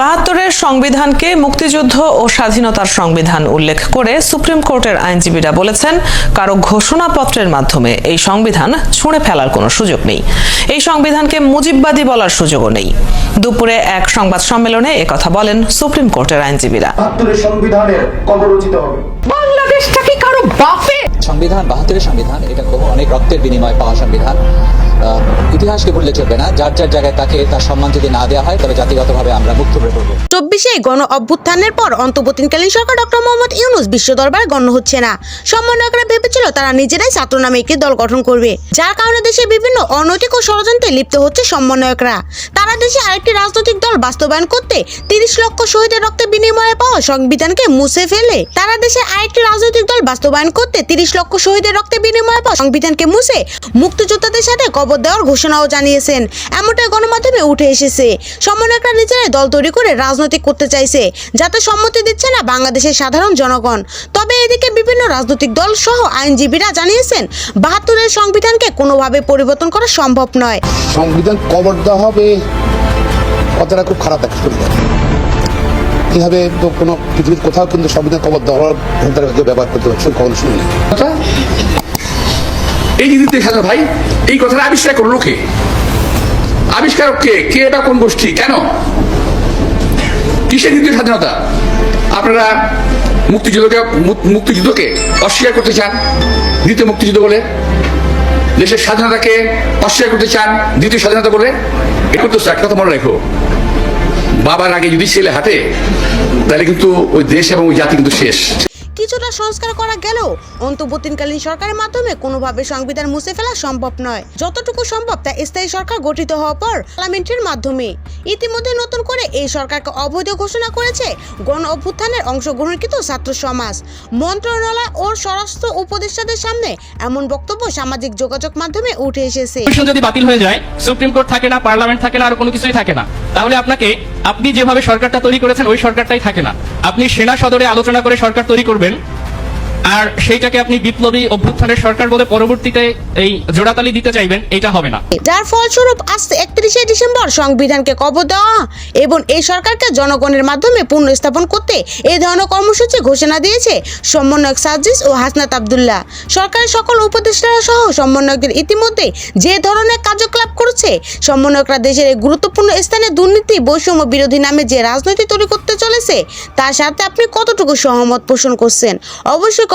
বাহাত্তরের সংবিধানকে মুক্তিযুদ্ধ ও স্বাধীনতার সংবিধান উল্লেখ করে সুপ্রিম কোর্টের আইনজীবীরা বলেছেন কারও ঘোষণাপত্রের মাধ্যমে এই সংবিধান ছুঁড়ে ফেলার কোনো সুযোগ নেই। এই সংবিধানকে মুজিববাদী বলার সুযোগও নেই। দুপুরে এক সংবাদ সম্মেলনে একথা বলেন সুপ্রিম কোর্টের আইনজীবীরা। সংবিধানের কবর হবে। বাংলাদেশটা কি কারও বাপে? সংবিধান বাহাত্তরের সংবিধান এটা অনেক রক্তের বিনিময়ে পাওয়া সংবিধান। ইতিহাসকে ভুললে চলবে না। যার যার জায়গায় তাকে তার সম্মান যদি না দেওয়া হয়, তবে জাতিগতভাবে আমরা মুক্ত হয়ে পড়ব। চব্বিশে গণ অভ্যুত্থানের পর অন্তর্বর্তীকালীন সরকার ডক্টর মোহাম্মদ ইউনুস বিশ্ব দরবারে গণ্য হচ্ছে না। সমন্বয়করা ভেবেছিল তারা নিজেরাই ছাত্র নামে একটি দল গঠন করবে। যার কারণে দেশে বিভিন্ন অনৈতিক ও ষড়যন্ত্রে লিপ্ত হচ্ছে সমন্বয়করা তারা দেশে আরেকটি রাজনৈতিক দল বাস্তবায়ন করতে তিরিশ লক্ষ শহীদের রক্তের বিনিময়ে পাওয়া সংবিধানকে মুছে ফেলে। তারা দেশে আরেকটি রাজনৈতিক দল বাস্তবায়ন করতে তিরিশ লক্ষ শহীদের রক্তের বিনিময়ে পাওয়া সংবিধানকে মুছে মুক্তিযোদ্ধাদের সাথে কবর দেওয়ার ঘোষণাও জানিয়েছেন। এমনটাই গণমাধ্যমে উঠে এসেছে। সমন্বয়করা নিজেরাই দল তৈরি করে রাজনৈতিক করতে চাইছে যাতে সম্মতি দিচ্ছে না বাংলাদেশের সাধারণ জনগণ। তবে এদিকে বিভিন্ন রাজনৈতিক দল সহ আইনজীবীরা জানিয়েছেন বাহাত্তরের সংবিধানকে কোনোভাবে পরিবর্তন করা সম্ভব নয়। সংবিধান কবর দেওয়া হবে কথাটা খুব খারাপ একটা এইভাবে তো কোনো পৃথিবীর কোথাও কিন্তু সংবিধান কবর দেওয়ার ব্যবহার করতে হচ্ছে কখনো শুনিনি। কথা এই যে দ্বিতীয় স্বাধীনতা ভাই, এই কথাটা আবিষ্কার করল কে? আবিষ্কারক কে? কে এটা কোন গোষ্ঠী? কেন? কিসের দ্বিতীয় স্বাধীনতা? আপনারা মুক্তিযুদ্ধকে মুক্তিযুদ্ধকে অস্বীকার করতে চান? দ্বিতীয় মুক্তিযুদ্ধ বলে? দেশের স্বাধীনতাকে অস্বীকার করতে চান? দ্বিতীয় স্বাধীনতা বলে? এটা তো একটা কথা মনে রেখো। বাবার আগে যদি ছেলে হাতে তাহলে কিন্তু ওই দেশ এবং ওই জাতি কিন্তু শেষ। কিছুটা সংস্কার করা গেলেও অন্তর্বর্তীকালীন সরকারের মাধ্যমে কোনোভাবে সংবিধান মুছে ফেলা সম্ভব নয়। যতটুকু সম্ভব তা স্থায়ী সরকার গঠিত হওয়ার পর পার্লামেন্টের মাধ্যমে। ইতিমধ্যে নতুন করে এই সরকারকে অবৈধ ঘোষণা করেছে গণ অভ্যুত্থানের অংশগ্রহণকৃত ছাত্র সমাজ। মন্ত্রণালয় ও স্বরাষ্ট্র উপদেষ্টাদের সামনে এমন বক্তব্য সামাজিক যোগাযোগ মাধ্যমে উঠে এসেছে। যদি বাতিল হয়ে যায় সুপ্রিম কোর্ট থাকে না পার্লামেন্ট থাকে না, আর কোনো কিছুই থাকে না, তাহলে আপনাকে আপনি যেভাবে সরকারটা তৈরি করেছেন, ওই সরকারটাই থাকে না। আপনি সেনা সদরে আলোচনা করে সরকার তৈরি করবেন আর সেইটাকে আপনি বিপ্লবী অভ্যুত্থানের সরকার বলে পরবর্তীতে এই জোড়াতালি দিতে চাইবেন, এটা হবে না। যার ফলস্বরূপ আজ একত্রিশে ডিসেম্বর সংবিধানকে কবর দেওয়া এবং এই সরকারকে জনগণের মাধ্যমে পুনঃস্থাপন করতে এই ধরনের কর্মসূচি ঘোষণা দিয়েছে সমন্বয়ক সাজিস ও হাসনাত আবদুল্লাহ। সরকারের সকল উপদেষ্টারা সহ সমন্বয়কদের ইতিমধ্যে যে ধরনের কার্যকলাপ করছে, সমন্বয়করা দেশের এই গুরুত্বপূর্ণ স্থানে দুর্নীতি, বৈষম্য বিরোধী নামে যে রাজনীতি তৈরি করতে চলেছে, তার সাথে আপনি কতটুকু সহমত পোষণ করছেন? অবশ্যই